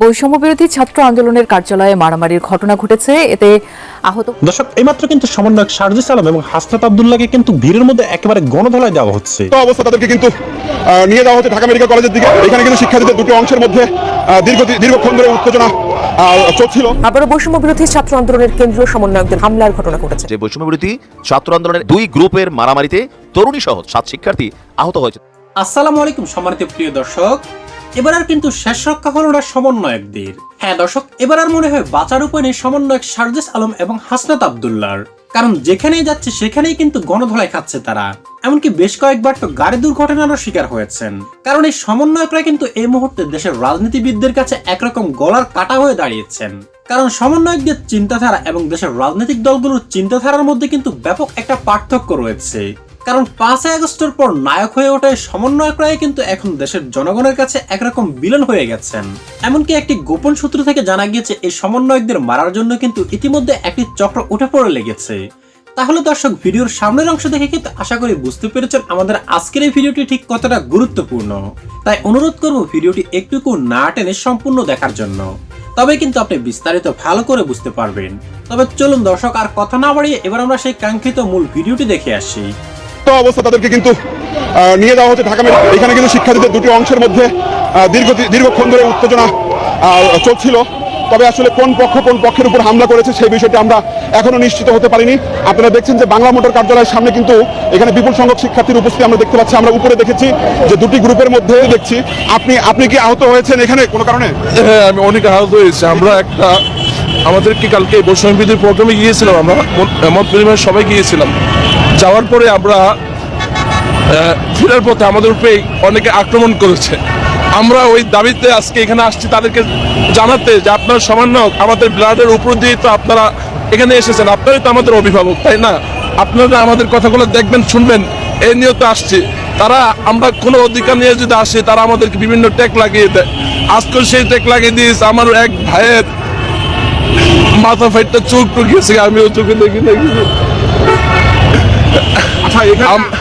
বৈষম্য বিরোধী ছাত্র আন্দোলনের কার্যালয়ে মারামারির ঘটনা ঘটেছে। এতে আহত দর্শক এইমাত্র কিন্তু সমন্বয়ক শারজিস আলম এবং হাসনাত আবদুল্লাহকে কিন্তু ভিড়ের মধ্যে একেবারে গণধলায় দেওয়া হচ্ছে। তো অবস্থা তাদেরকে কিন্তু নিয়ে যাওয়া হচ্ছে ঢাকা মেডিকেল কলেজের দিকে। এখানে কিন্তু শিক্ষার্থীদের দুটি অংশের মধ্যে দীর্ঘ দীর্ঘক্ষণ ধরে উত্তেজনা চলছিল। আবারও বৈষম্য বিরোধী ছাত্র আন্দোলনের কেন্দ্রীয় সমন্বয়কদের হামলার ঘটনা ঘটেছে। যে বৈষম্যবিরোধী ছাত্র আন্দোলনের দুই গ্রুপের মারামারিতে তরুণী সহ সাত শিক্ষার্থী আহত হয়েছে। আসসালামু আলাইকুম সম্মানিত প্রিয় দর্শক। এবার আর কিন্তু শেষ রক্ষা হলো না সমন্বয়কদের। হ্যাঁ দর্শক, এবার আর মনে হয় বাঁচার উপায় নেই সমন্বয়ক সার্জিস আলম এবং হাসনাত আবদুল্লার কারণ যেখানেই যাচ্ছে, সেখানেই কিন্তু গণধোলাই খাচ্ছে তারা। এমনকি বেশ কয়েকবার তো গাড়ি দুর্ঘটনারও শিকার হয়েছেন। কারণ এই সমন্বয়করা কিন্তু এই মুহূর্তে দেশের রাজনীতিবিদদের কাছে একরকম গলার কাটা হয়ে দাঁড়িয়েছেন। কারণ সমন্বয়কদের চিন্তাধারা এবং দেশের রাজনৈতিক দলগুলোর চিন্তাধারার মধ্যে কিন্তু ব্যাপক একটা পার্থক্য রয়েছে। কারণ পাঁচই আগস্টের পর নায়ক হয়ে ওঠে সমন্বয়ক সমন্বয়করাই কিন্তু এখন দেশের জনগণের কাছে একরকম বিলন হয়ে গেছেন। এমনকি একটি গোপন সূত্র থেকে জানা গিয়েছে, এই সমন্বয়কদের মারার জন্য কিন্তু ইতিমধ্যে একটি চক্র উঠে পড়ে লেগেছে। তাহলে দর্শক, ভিডিওর সামনের অংশ দেখে কিন্তু আশা করি বুঝতে পেরেছেন আমাদের আজকের এই ভিডিওটি ঠিক কতটা গুরুত্বপূর্ণ। তাই অনুরোধ করব ভিডিওটি একটুকু না টেনে সম্পূর্ণ দেখার জন্য। তবে কিন্তু আপনি বিস্তারিত ভালো করে বুঝতে পারবেন। তবে চলুন দর্শক, আর কথা না বাড়িয়ে এবার আমরা সেই কাঙ্ক্ষিত মূল ভিডিওটি দেখে আসি। তো অবস্থা তাদেরকে কিন্তু নিয়ে যাওয়া হচ্ছে ঢাকা মেডিকেল। এখানে কিন্তু শিক্ষার্থীদের দুটি অংশের মধ্যে দীর্ঘ দীর্ঘক্ষণ ধরে উত্তেজনা চলছিল। তবে আসলে কোন পক্ষ কোন পক্ষের উপর হামলা করেছে সেই বিষয়টি আমরা এখনও নিশ্চিত হতে পারিনি। আপনারা দেখছেন যে বাংলা মোটর কার্যালয়ের সামনে কিন্তু এখানে বিপুল সংখ্যক শিক্ষার্থীর উপস্থিতি আমরা দেখতে পাচ্ছি। আমরা উপরে দেখেছি যে দুটি গ্রুপের মধ্যে দেখছি। আপনি আপনি কি আহত হয়েছেন এখানে কোনো কারণে? হ্যাঁ আমি অনেক আহত হয়েছি। আমরা একটা, আমাদেরকে কালকে বৈষম্যবিধির প্রোগ্রামে গিয়েছিলাম আমরা। মত- বিনিময়ে সবাই গিয়েছিলাম। যাওয়ার পরে আমরা ফেরার পথে আমাদের উপরে অনেকে আক্রমণ করেছে। আমরা ওই দাবিতে আজকে এখানে আসছি তাদেরকে জানাতে যে আপনার সমন্বয়ক আমাদের ব্লাডের উপর দিয়ে তো আপনারা এখানে এসেছেন, আপনারাই তো আমাদের অভিভাবক, তাই না? আপনারা আমাদের কথাগুলো দেখবেন, শুনবেন এই নিয়ে তো আসছি। তারা আমরা কোনো অধিকার নিয়ে যদি আসি, তারা আমাদেরকে বিভিন্ন ট্যাগ লাগিয়ে দেয়। আজকে সেই ট্যাগ লাগিয়ে দিয়েছে আমার এক ভাইয়ের মাথা ফাইটটা চোখ টুকিয়েছে, আমিও চোখে দেখি দেখি।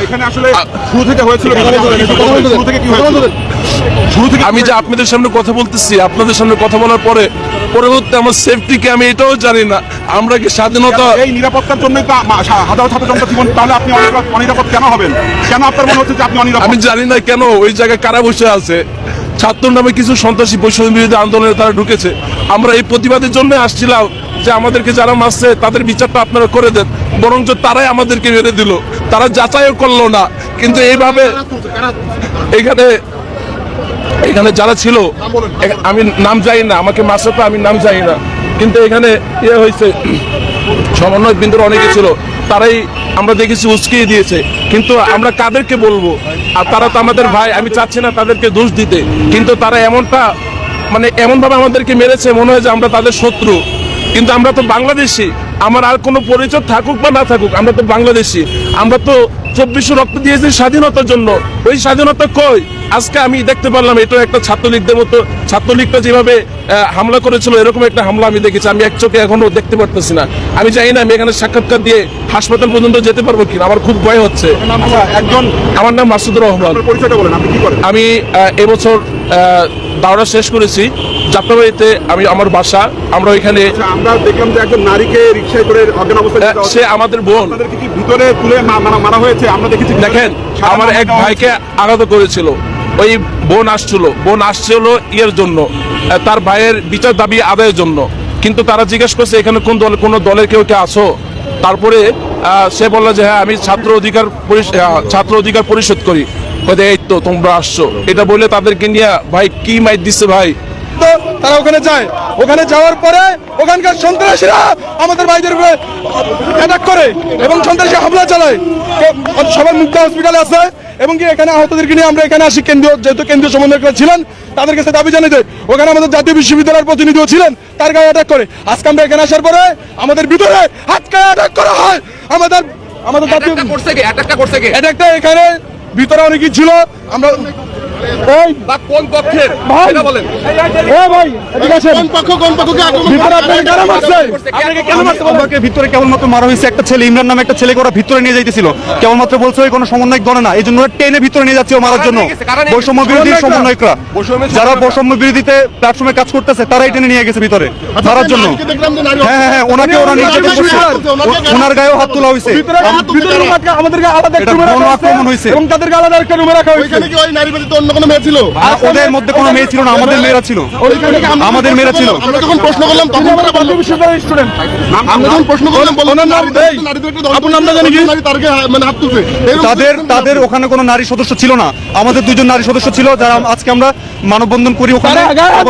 এখানে আসলে শুরু থেকে হয়েছিল শুরু থেকে কি হয়েছিল? শুরু থেকে আমি যে আপনাদের সামনে কথা বলতেছি আপনাদের সামনে কথা বলার পরে পরবর্তী আমার সেফটিকে আমি এটাও জানি না। আমরা কি স্বাধীনতা এই নিরাপত্তার জন্য হাজার ছাত্র জনতা জীবন তাহলে আপনি অনিরাপদ কেন হবেন? কেন আপনার মনে হচ্ছে যে আপনি অনিরাপদ? আমি জানি না কেন ওই জায়গায় কারা বসে আছে? ছাত্র নামে কিছু সন্ত্রাসী বৈষম্য বিরোধী আন্দোলনে তারা ঢুকেছে। আমরা এই প্রতিবাদের জন্য আসছিলাম। যে আমাদেরকে যারা মারছে, তাদের বিচারটা আপনারা করে দেন। বরঞ্চ তারাই আমাদেরকে মেরে দিল। তারা যাচাইও করল না। কিন্তু এইভাবে এখানে এখানে যারা ছিল আমি নাম জানি না, আমাকে মাসে তো আমি নাম জানি না। কিন্তু এখানে ইয়ে হয়েছে, সমন্বয় বিন্দুর অনেকে ছিল, তারাই আমরা দেখেছি উস্কিয়ে দিয়েছে। কিন্তু আমরা কাদেরকে বলব? আর তারা তো আমাদের ভাই, আমি চাচ্ছি না তাদেরকে দোষ দিতে। কিন্তু তারা এমনটা মানে এমনভাবে আমাদেরকে মেরেছে, মনে হয় যে আমরা তাদের শত্রু। কিন্তু আমরা তো বাংলাদেশি। আমার আর কোনো পরিচয় থাকুক বা না থাকুক, আমরা তো বাংলাদেশি। আমরা তো চব্বিশশো রক্ত দিয়েছি স্বাধীনতার জন্য। ওই স্বাধীনতা কই? আজকে আমি দেখতে পারলাম এটা একটা ছাত্রলীগদের মতো ছাত্রলীগটা যেভাবে হামলা করেছিল এরকম একটা হামলা আমি দেখেছি। আমি এক চোখে এখনও দেখতে পারতেছি না। আমি জানি না আমি এখানে সাক্ষাৎকার দিয়ে হাসপাতাল পর্যন্ত যেতে পারব কিনা আমার খুব ভয় হচ্ছে। একজন আমার নাম মাসুদুর রহমান। আমি এবছর দাওরা শেষ করেছি। যাত্রাবাড়িতে আমি আমার বাসা আমরা ওইখানে আচ্ছা, আমরা দেখলাম যে একজন নারীকে রিকশায় করে অজ্ঞান অবস্থায় আহ, নিয়ে যাওয়া সে আমাদের বোন। ভিতরে তুলে মারা- হয়েছে? আমরা দেখেছি দেখেন আমার এক ভাইকে। আঘাত করেছিল। ওই বোন আসছিল। বোন আসছিল ইয়ের জন্য তার ভাইয়ের বিচার দাবি আদায়ের জন্য। কিন্তু তারা জিজ্ঞেস করছে, এখানে কোন দল কোনো দলের কেউ কে আছো? তারপরে সে বলল যে হ্যাঁ আমি ছাত্র অধিকার ছাত্র অধিকার পরিশোধ করি। এই তো, তোমরা আসছো। এটা বলে তাদেরকে নিয়ে, ভাই, কি মাইট দিচ্ছে ভাই? তো তারা ওখানে যায়। ওখানে যাওয়ার পরে ওখানকার সন্ত্রাসীরা আমাদের ভাইদের উপরে অ্যাটাক করে এবং সন্ত্রাসী হামলা চালায়। সবার মুক্তা হসপিটালে আছে এবং কি এখানে আহতদেরকে নিয়ে আমরা এখানে আসি। কেন্দ্রীয় যেহেতু কেন্দ্রীয় সমন্বয়করা ছিলেন তাদের কাছে দাবি জানিয়ে ওখানে আমাদের জাতীয় বিশ্ববিদ্যালয়ের প্রতিনিধিও ছিলেন তার গায়ে অ্যাটাক করে। আজকে আমরা এখানে আসার পরে আমাদের ভিতরে হাতকে অ্যাটাক করা হয়। আমাদের আমাদের জাতীয় অ্যাটাকটা এখানে ভিতরে অনেকেই ছিল। আমরা বা কোন পক্ষের? ভাই। বলেন। এ ভাই এদিকে আসেন। ভিতরে আপনাকে কারা মারছে আমাকে ভিতরে কেবলমাত্র মারা হয়েছে একটা ছেলে ইমরান নামে একটা ছেলেকে ওরা ভিতরে নিয়ে যাইতেছিল। কেবলমাত্র বলছে ওই কোনো সমন্বয়ক গণে না এই জন্য ওরা টেনে ভিতরে নিয়ে যাচ্ছে মারার জন্য। বৈষম্য বিরোধী সমন্বয়করা? যারা বৈষম্য বিরোধীতে প্ল্যাটফর্মে কাজ করতেছে তারাই টেনে নিয়ে গেছে ভিতরে মারার জন্য। হ্যাঁ হ্যাঁ হ্যাঁ ওনাকে ওরা নির্যাতন করছে ওনার গায়েও হাত তোলা হয়েছে। আমাদেরকে আলাদা একটা রুমে রাখা হয়েছে। হয়েছে। এবং তাদেরকে আলাদা একটা রুমে রাখা হয়েছে। আর ওদের মধ্যে কোনো মেয়ে ছিল না আমাদের মেয়েরা ছিল। আমাদের মেয়েরা ছিল। আমরা যখন প্রশ্ন করলাম তখন তারা বলল বিশ্ববিদ্যালয়ের স্টুডেন্ট আমরা যখন প্রশ্ন করলাম ওনার নাম এই। আপনার নামটা জানি কি? তাদের তাদের ওখানে কোনো নারী সদস্য ছিল না। আমাদের দুইজন নারী সদস্য ছিল যারা আজকে আমরা মানববন্ধন করি ওখানে। হাত।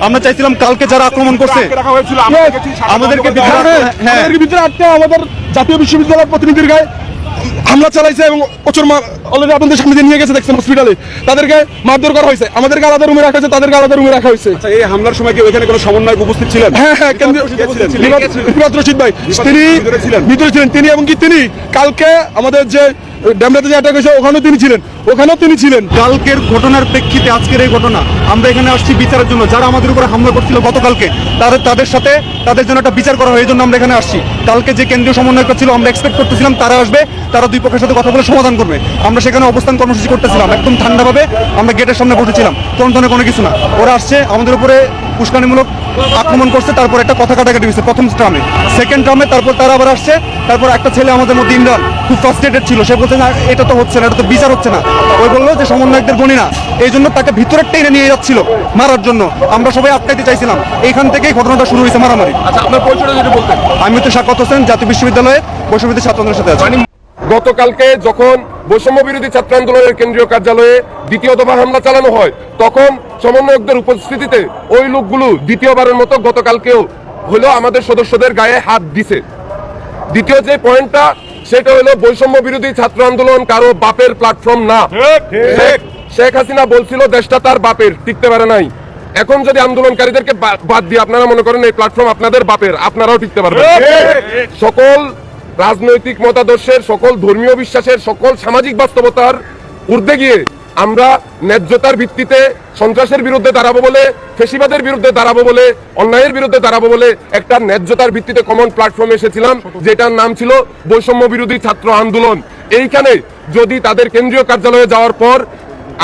আমরা চাইছিলাম কালকে যারা আক্রমণ করছে আমাদেরকে হ্যাঁ। আমাদের জাতীয় বিশ্ববিদ্যালয়ের প্রতিনিধির গায়ে হামলা চালাইছে এবং প্রচুর অলরেডি আপনাদের সামনে নিয়ে গেছে দেখছেন হসপিটালে তাদেরকে মারধর করা হয়েছে। আমাদেরকে আলাদা রুমে রাখা হয়েছে তাদেরকে আলাদা রুমে রাখা হয়েছে। আচ্ছা, এই হামলার সময় কি ওখানে কোনো সমন্বয়ক উপস্থিত ছিলেন? হ্যাঁ হ্যাঁ কেন্দ্রীয় রশিদ ভাই। তিনি ভিতরে ছিলেন? ভিতরে ছিলেন। তিনি এবং কি তিনি? কালকে আমাদের যে ড্যামরাতে যে অ্যাটাক হয়েছে ওখানেও তিনি ছিলেন। ওখানেও তিনি ছিলেন। কালকের ঘটনার প্রেক্ষিতে আজকের এই ঘটনা আমরা এখানে আসছি বিচারের জন্য। যারা আমাদের উপরে হামলা করছিল গতকালকে তাদের তাদের সাথে তাদের জন্য একটা বিচার করা হয় এই জন্য আমরা এখানে আসছি। কালকে যে কেন্দ্রীয় সমন্বয়ক ছিল আমরা এক্সপেক্ট করতেছিলাম তারা আসবে। তারা দুই পক্ষের সাথে কথা বলে সমাধান করবে। আমরা সেখানে অবস্থান কর্মসূচি করতেছিলাম একদম ঠান্ডাভাবে আমরা গেটের সামনে বসেছিলাম। কোন ধরনের কোনো কিছু না। ওরা আসছে আমাদের উপরে উস্কানিমূলক আক্রমণ করছে তারপর একটা কথা কাটাকাটি হয়েছে প্রথম ট্রামে। সেকেন্ড ট্রামে তারপর তারা আবার আসছে তারপর একটা ছেলে আমাদের মধ্যে ইমরান খুব ফ্রাস্ট্রেটেড ছিল। সে বলছে না এটা তো হচ্ছে না এটা তো বিচার হচ্ছে না। ওই বলল যে সমন্বয়কদের গণি না। এই জন্য তাকে ভিতরে টেনে নিয়ে যাচ্ছিল মারার জন্য। আমরা সবাই আটকাইতে চাইছিলাম। এইখান থেকেই ঘটনাটা শুরু হয়েছে মারামারি। আচ্ছা আপনার পরিচয়টা যদি বলতেন। আমি তো শাকত হোসেন জাতীয় বিশ্ববিদ্যালয়ে বৈষম্যবিধি ছাত্রদের সাথে আছি। গতকালকে যখন বৈষম্য বিরোধী ছাত্র আন্দোলনের কেন্দ্রীয় কার্যালয়ে দ্বিতীয় দফা হামলা চালানো হয় তখন সমন্বয়কদের উপস্থিতিতে ওই লোকগুলো দ্বিতীয়বারের মতো গতকালকেও হলো আমাদের সদস্যদের গায়ে হাত দিছে। দ্বিতীয় যে পয়েন্টটা সেটা হলো বৈষম্য বিরোধী ছাত্র আন্দোলন কারও বাপের প্ল্যাটফর্ম না। শেখ- হাসিনা বলছিল দেশটা তার বাপের টিকতে পারে নাই। এখন যদি আন্দোলনকারীদেরকে বাদ দিয়ে আপনারা মনে করেন এই প্ল্যাটফর্ম আপনাদের বাপের আপনারাও টিকতে পারবেন। সকল রাজনৈতিক মতাদর্শের, সকল ধর্মীয় বিশ্বাসের, সকল সামাজিক বাস্তবতার ঊর্ধ্বে গিয়ে আমরা ন্যায্যতার ভিত্তিতে সন্ত্রাসের বিরুদ্ধে দাঁড়াবো বলে, ফেসিবাদের বিরুদ্ধে দাঁড়াবো বলে, অন্যায়ের বিরুদ্ধে দাঁড়াবো বলে একটা ন্যায্যতার ভিত্তিতে কমন প্ল্যাটফর্মে এসেছিলাম, যেটার নাম ছিল বৈষম্য বিরোধী ছাত্র আন্দোলন। এইখানে যদি তাদের কেন্দ্রীয় কার্যালয়ে যাওয়ার পর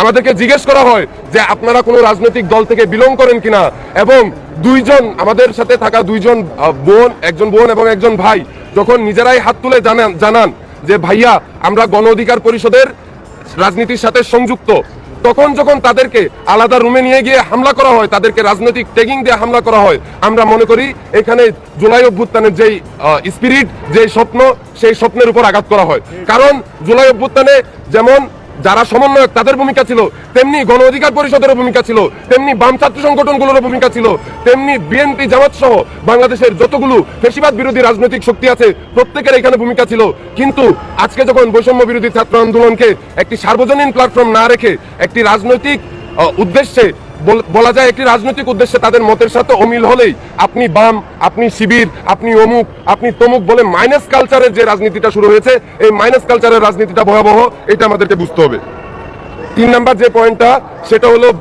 আমাদেরকে জিজ্ঞেস করা হয় যে আপনারা কোনো রাজনৈতিক দল থেকে বিলং করেন কিনা, এবং দুইজন, আমাদের সাথে থাকা দুইজন বোন, একজন বোন এবং একজন ভাই যখন নিজেরাই হাত তুলে জানান জানান যে, ভাইয়া, আমরা গণ অধিকার পরিষদের রাজনীতির সাথে সংযুক্ত। তখন যখন তাদেরকে আলাদা রুমে নিয়ে গিয়ে হামলা করা হয়, তাদেরকে রাজনৈতিক ট্যাগিং দিয়ে হামলা করা হয়, আমরা মনে করি এখানে জুলাই অভ্যুত্থানের যেই স্পিরিট যেই স্বপ্ন, সেই স্বপ্নের উপর আঘাত করা হয়। কারণ জুলাই অভ্যুত্থানে যেমন যারা সমন্বয়ক তাদের ভূমিকা ছিল, তেমনি গণ অধিকার পরিষদের ভূমিকা ছিল, তেমনি বাম ছাত্র সংগঠনগুলোর ভূমিকা ছিল, তেমনি বিএনপি, জামাত সহ বাংলাদেশের যতগুলো ফেসিবাদ বিরোধী রাজনৈতিক শক্তি আছে, প্রত্যেকের এখানে ভূমিকা ছিল। কিন্তু আজকে যখন বৈষম্য বিরোধী ছাত্র আন্দোলনকে একটি সার্বজনীন প্ল্যাটফর্ম না রেখে একটি রাজনৈতিক উদ্দেশ্যে বল- যায় একটি রাজনৈতিক উদ্দেশ্যে তাদের মতের সাথে অমিল হলেই আপনি বাম, আপনি শিবির, আপনি অমুক, আপনি তমুক বলে মাইনাস কালচারের যে রাজনীতিটা শুরু হয়েছে, এই মাইনাস কালচারের রাজনীতিটা ভয়াবহ, এটা আমাদেরকে বুঝতে হবে। তিন নাম্বার যে পয়েন্টটা, সেটা হলো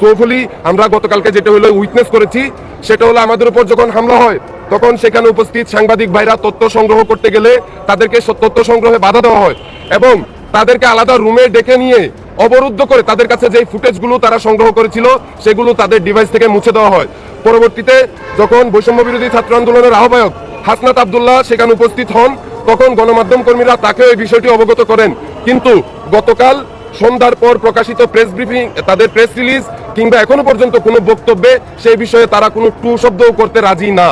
সোফলি আমরা গতকালকে যেটা হলো উইটনেস করেছি, সেটা হলো আমাদের উপর যখন হামলা হয়, তখন সেখানে উপস্থিত সাংবাদিক ভাইরা তথ্য সংগ্রহ করতে গেলে তাদেরকে তথ্য সংগ্রহে বাধা দেওয়া হয় এবং তাদেরকে আলাদা রুমে ডেকে নিয়ে অবরুদ্ধ করে তাদের কাছে যে ফুটেজগুলো তারা সংগ্রহ করেছিল, সেগুলো তাদের ডিভাইস থেকে মুছে দেওয়া হয়। পরবর্তীতে যখন বৈষম্য বিরোধী ছাত্র আন্দোলনের আহ্বায়ক হাসনাত আবদুল্লাহ সেখানে উপস্থিত হন, তখন গণমাধ্যম কর্মীরা তাকে এই বিষয়টি অবগত করেন। কিন্তু গতকাল সন্ধ্যার পর প্রকাশিত প্রেস ব্রিফিং তাদের প্রেস রিলিজ কিংবা এখনও পর্যন্ত কোনো বক্তব্যে সেই বিষয়ে তারা কোনো টু শব্দও করতে রাজি না।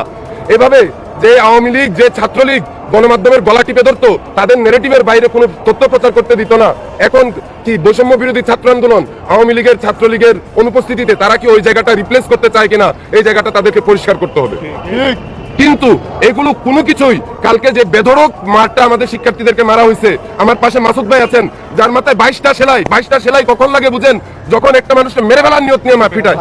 এভাবে যে আওয়ামী লীগ, যে ছাত্রলীগ গণমাধ্যমের গলা টিপে ধরতো, তাদের নেগেটিভের বাইরে কোনো তথ্য প্রচার করতে দিত না। এখন কি বৈষম্য বিরোধী ছাত্র আন্দোলন আওয়ামী লীগের ছাত্রলীগের অনুপস্থিতিতে তারা কি ওই জায়গাটা রিপ্লেস করতে চায় কিনা? এই জায়গাটা তাদেরকে পরিষ্কার করতে হবে। কিন্তু এগুলো কোনো কিছুই। কালকে যে বেধরক মারটা আমাদের শিক্ষার্থীদেরকে মারা হয়েছে, আমার পাশে মাসুদ ভাই আছেন, যার মাথায় বাইশটা সেলাই বাইশটা সেলাই কখন লাগে বুঝেন? যখন একটা মানুষকে মেরে ফেলার নিয়ত নিয়ে পিটায়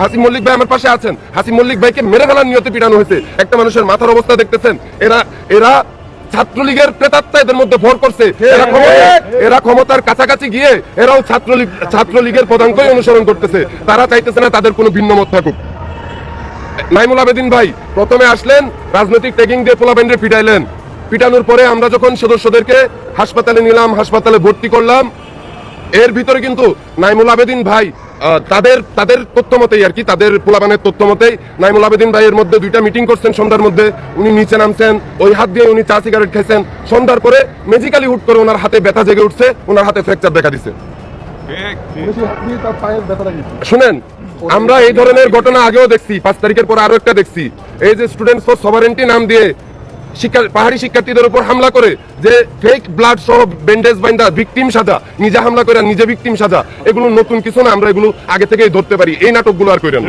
হাসি মল্লিক ভাই আমার পাশে আছেন হাসি মল্লিক ভাইকে মেরে ফেলার নিয়তে পিটানো হয়েছে। একটা মানুষের মাথার অবস্থা দেখতেছেন, এরা এরা ছাত্রলীগের প্রেতাত্মা এদের মধ্যে ভর করছে। এরা ক্ষমতার কাছাকাছি গিয়ে এরাও ছাত্রলীগ ছাত্রলীগের পদাঙ্কই অনুসরণ করতেছে। তারা চাইতেছে না তাদের কোনো ভিন্ন মত থাকুক। নাইমুল আবেদিন ভাই প্রথমে আসলেন রাজনৈতিক ট্যাগিং দিয়ে পোলাবেন্ডে পিটাইলেন। পিটানোর পরে আমরা যখন সদস্যদেরকে হাসপাতালে নিলাম হাসপাতালে ভর্তি করলাম এর ভিতরে কিন্তু নাইমুল আবেদিন ভাই তাদের তাদের তথ্য মতেই আর কি তাদের পোলাবানের তথ্য মতেই নাইমুল আবেদিন ভাইয়ের মধ্যে দুইটা মিটিং করছেন সন্ধ্যার মধ্যে। উনি নিচে নামছেন ওই হাত দিয়ে উনি চা সিগারেট খেয়েছেন সন্ধ্যার পরে মেজিক্যালি হুট করে ওনার হাতে ব্যথা জেগে উঠছে ওনার হাতে ফ্র্যাকচার দেখা দিছে। শুনেন আমরা এই ধরনের ঘটনা আগেও দেখছি পাঁচ তারিখের পর আরও একটা দেখছি। এই যে স্টুডেন্টস ফর সভারেন্টি নাম দিয়ে শিক্ষা পাহাড়ি শিক্ষার্থীদের উপর হামলা করে যে ফেক ব্লাড সহ ব্যান্ডেজ বাইন্দা ভিকটিম সাজা নিজে হামলা করে নিজে ভিকটিম সাজা এগুলো নতুন কিছু না আমরা এগুলো আগে থেকেই ধরতে পারি। এই নাটকগুলো আর করেন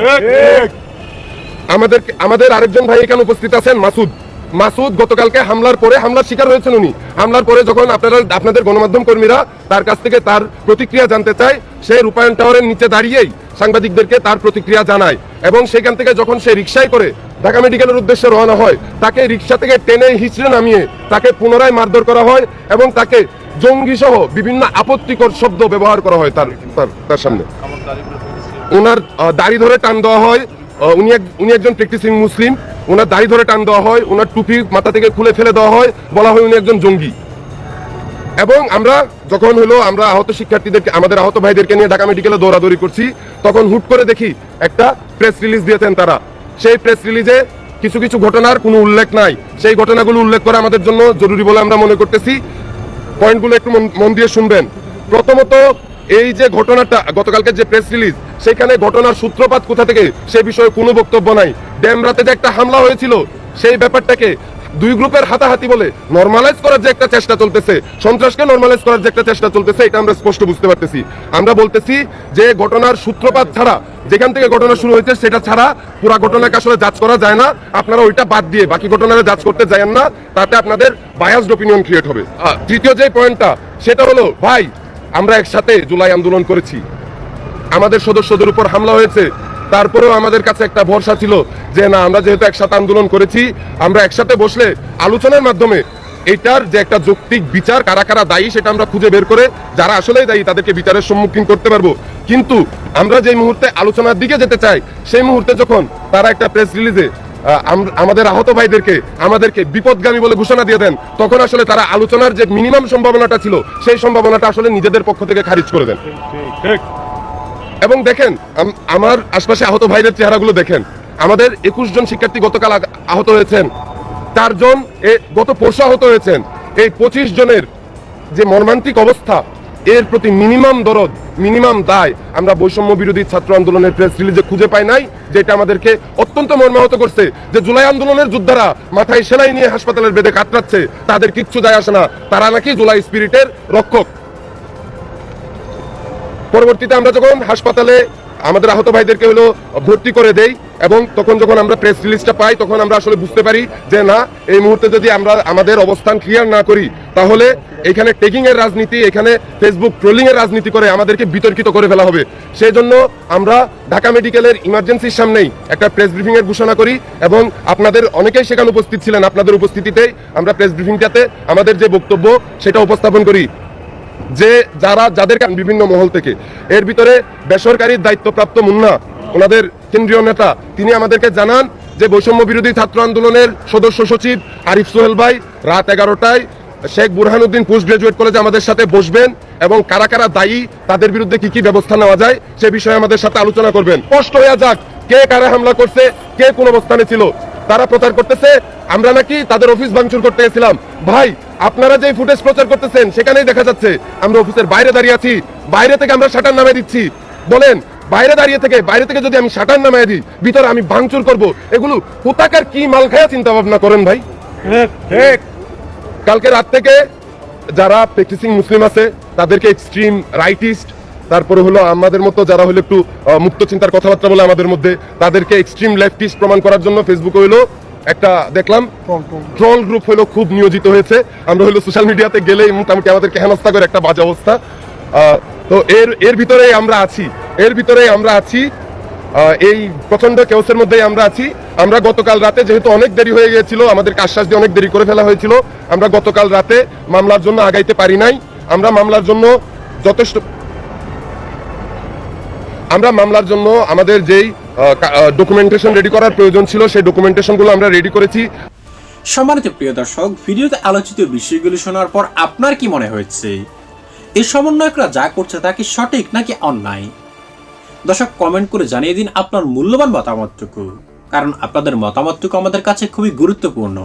আমাদের আমাদের আরেকজন ভাই এখানে উপস্থিত আছেন মাসুদ। মাসুদ গতকালকে হামলার পরে হামলার শিকার হয়েছেন উনি। হামলার পরে যখন আপনারা আপনাদের গণমাধ্যম কর্মীরা তার কাছ থেকে তার প্রতিক্রিয়া জানতে চায় সে রূপায়ণ টাওয়ারের নিচে দাঁড়িয়েই সাংবাদিকদেরকে তার প্রতিক্রিয়া জানায় এবং সেখান থেকে যখন সে রিক্সায় করে ঢাকা মেডিকেলের উদ্দেশ্যে রওনা হয় তাকে রিক্সা থেকে টেনে হিচড়ে নামিয়ে তাকে পুনরায় মারধর করা হয় এবং তাকে জঙ্গি সহ বিভিন্ন আপত্তিকর শব্দ ব্যবহার করা হয় তার তার- সামনে। ওনার দাড়ি ধরে টান দেওয়া হয়। উনি উনি একজন প্র্যাকটিসিং মুসলিম। ওনার দাড়ি ধরে টান দেওয়া হয়, ওনার টুপি মাথা থেকে খুলে ফেলে দেওয়া হয়, বলা হয় উনি একজন জঙ্গি। এবং আমরা যখন হলো আমরা আহত শিক্ষার্থীদেরকে, আমাদের আহত ভাইদেরকে নিয়ে ঢাকা মেডিকেলে দৌড়াদৌড়ি করছি, তখন হুট করে দেখি একটা প্রেস রিলিজ দিয়েছেন তারা। সেই প্রেস রিলিজে কিছু কিছু ঘটনার কোনো উল্লেখ নাই। সেই ঘটনাগুলো উল্লেখ করা আমাদের জন্য জরুরি বলে আমরা মনে করতেছি। পয়েন্টগুলো একটু মন- দিয়ে শুনবেন। প্রথমত এই যে ঘটনাটা গতকালকে যে প্রেস রিলিজ সেখানে ঘটনার সূত্রপাত কোথা থেকে, সে বিষয়ে কোনো বক্তব্য নাই। ড্যামরাতে যে একটা হামলা হয়েছিল, সেই ব্যাপারটাকে দুই গ্রুপের হাতাহাতি বলে নর্মালাইজ করার যে একটা চেষ্টা চলতেছে, সন্ত্রাসকে নর্মালাইজ করার যে একটা চেষ্টা চলতেছে, এটা আমরা স্পষ্ট বুঝতে পারতেছি। আমরা বলতেছি যে ঘটনার সূত্রপাত ছাড়া যেখান থেকে ঘটনা শুরু হয়েছে, সেটা ছাড়া পুরো ঘটনাকে আসলে যাচ করা যায় না। আপনারা ওইটা বাদ দিয়ে বাকি ঘটনাটা যাচ করতে যায়েন না, তাতে আপনাদের বায়াসড অপিনিয়ন ক্রিয়েট হবে। তৃতীয় যে পয়েন্টটা সেটা হলো, ভাই আমরা একসাথে জুলাই আন্দোলন করেছি। আমাদের সদস্যদের উপর হামলা হয়েছে। তারপরেও আমাদের কাছে একটা ভরসা ছিল যে না, আমরা যেহেতু একসাথে আন্দোলন করেছি, আমরা একসাথে বসলে আলোচনার মাধ্যমে এটার যে একটা যৌক্তিক বিচার, কারা কারা দায়ী সেটা আমরা খুঁজে বের করে যারা আসলেই দায়ী তাদেরকে বিচারের সম্মুখীন করতে পারব। কিন্তু আমরা যে মুহূর্তে আলোচনার দিকে যেতে চাই, সেই মুহূর্তে যখন তারা একটা প্রেস রিলিজে আমাদের আহত ভাইদেরকে আমাদেরকে বিপদগামী বলে ঘোষণা দিয়ে দেন। তখন আসলে তারা আলোচনার যে মিনিমাম সম্ভাবনাটা ছিল সেই সম্ভাবনাটা আসলে নিজেদের পক্ষ থেকে খারিজ করে দেন। এবং দেখেন আম- আমার আশপাশে আহত ভাইদের চেহারাগুলো দেখেন। আমাদের একুশ জন শিক্ষার্থী গতকাল আহত হয়েছেন। চারজন এ গত পরশু আহত হয়েছেন। এই পঁচিশ জনের যে মর্মান্তিক অবস্থা এর প্রতি মিনিমাম দরদ, মিনিমাম দায় আমরা বৈষম্য বিরোধী ছাত্র আন্দোলনের প্রেস রিলিজে খুঁজে পাই নাই, যেটা আমাদেরকে অত্যন্ত মর্মাহত করছে যে জুলাই আন্দোলনের যোদ্ধারা মাথায় সেলাই নিয়ে হাসপাতালের বেদে কাতরাচ্ছে, তাদের কিচ্ছু যায় আসে না, তারা নাকি জুলাই স্পিরিটের রক্ষক। পরবর্তীতে আমরা যখন হাসপাতালে আমাদের আহত ভাইদেরকে হলো ভর্তি করে দেই এবং তখন যখন আমরা প্রেস রিলিজটা পাই, তখন আমরা আসলে বুঝতে পারি যে না, এই মুহূর্তে যদি আমরা আমাদের অবস্থান ক্লিয়ার না করি, তাহলে এখানে টেকিং এর রাজনীতি, এখানে ফেসবুক ট্রোলিং এর রাজনীতি করে আমাদেরকে বিতর্কিত করে ফেলা হবে। সেই জন্য আমরা ঢাকা মেডিকেলের ইমার্জেন্সির সামনেই একটা প্রেস ব্রিফিং এর ঘোষণা করি এবং আপনাদের অনেকেই সেখানে উপস্থিত ছিলেন। আপনাদের উপস্থিতিতেই আমরা প্রেস ব্রিফিংটাতে আমাদের যে বক্তব্য, সেটা উপস্থাপন করি। যে যারা যাদের বিভিন্ন মহল থেকে। এর ভিতরে বেসরকারি দায়িত্বপ্রাপ্ত মুন্না, ওনাদের কেন্দ্রীয় নেতা, তিনি আমাদেরকে জানান যে বৈষম্য বিরোধী ছাত্র আন্দোলনের সদস্য সচিব আরিফ সোহেল ভাই রাত এগারোটায় শেখ বুরহানুদ্দিন পোস্ট গ্রাজুয়েট কলেজে আমাদের সাথে বসবেন এবং কারা কারা দায়ী, তাদের বিরুদ্ধে কি কি ব্যবস্থা নেওয়া যায় সে বিষয়ে আমাদের সাথে আলোচনা করবেন। স্পষ্ট হয়ে যাক কে কারা হামলা করছে, কে কোন অবস্থানে ছিল। তারা প্রচার করতেছে, আমরা নাকি তাদের অফিস ভাঙচুর করতে গেছিলাম। ভাই আপনারা যে ফুটেজ প্রচার করতেছেন সেখানেই দেখা যাচ্ছে আমরা অফিসের বাইরে দাঁড়িয়ে আছি। বাইরে থেকে আমরা শাটার নামে দিচ্ছি। বলেন বাইরে দাঁড়িয়ে থেকে বাইরে থেকে যদি আমি শাটার নামায় দিই ভিতরে আমি ভাঙচুর করব। এগুলো কোথাকার কি মাল খায়া চিন্তা ভাবনা করেন ভাই? কালকে রাত থেকে যারা প্র্যাকটিসিং মুসলিম আছে তাদেরকে এক্সট্রিম রাইটিস্ট তারপরে হলো আমাদের মতো যারা হলো একটু মুক্ত চিন্তার কথাবার্তা বলে আমাদের মধ্যে তাদেরকে এক্সট্রিম লেফটিস্ট প্রমাণ করার জন্য ফেসবুকে হলো একটা দেখলাম ট্রল গ্রুপ হলো খুব নিয়োজিত হয়েছে। আমরা হলো সোশ্যাল মিডিয়াতে গেলেই মোটামুটি আমাদেরকে হেনস্থা করে একটা বাজে অবস্থা। তো এর এর ভিতরেই আমরা আছি। এর ভিতরেই আমরা আছি। এই প্রচণ্ড কেউসের মধ্যেই আমরা আছি। আমরা গতকাল রাতে যেহেতু অনেক দেরি হয়ে গিয়েছিল আমাদের আশ্বাস দিয়ে অনেক দেরি করে ফেলা হয়েছিল আমরা গতকাল রাতে মামলার জন্য আগাইতে পারি নাই। আমরা মামলার জন্য যথেষ্ট আমরা মামলার জন্য আমাদের যেই ডকুমেন্টেশন রেডি করার প্রয়োজন ছিল, সেই ডকুমেন্টেশনগুলো আমরা রেডি করেছি। সম্মানিত প্রিয় দর্শক, ভিডিওতে আলোচিত বিষয়গুলি শোনার পর আপনার কি মনে হয়েছে? এই সমন্বয়করা যা করছে তা কি সঠিক নাকি অন্যায়? দর্শক কমেন্ট করে জানিয়ে দিন আপনার মূল্যবান মতামতটুকু। কারণ আপনাদের মতামতটুকু আমাদের কাছে খুবই গুরুত্বপূর্ণ।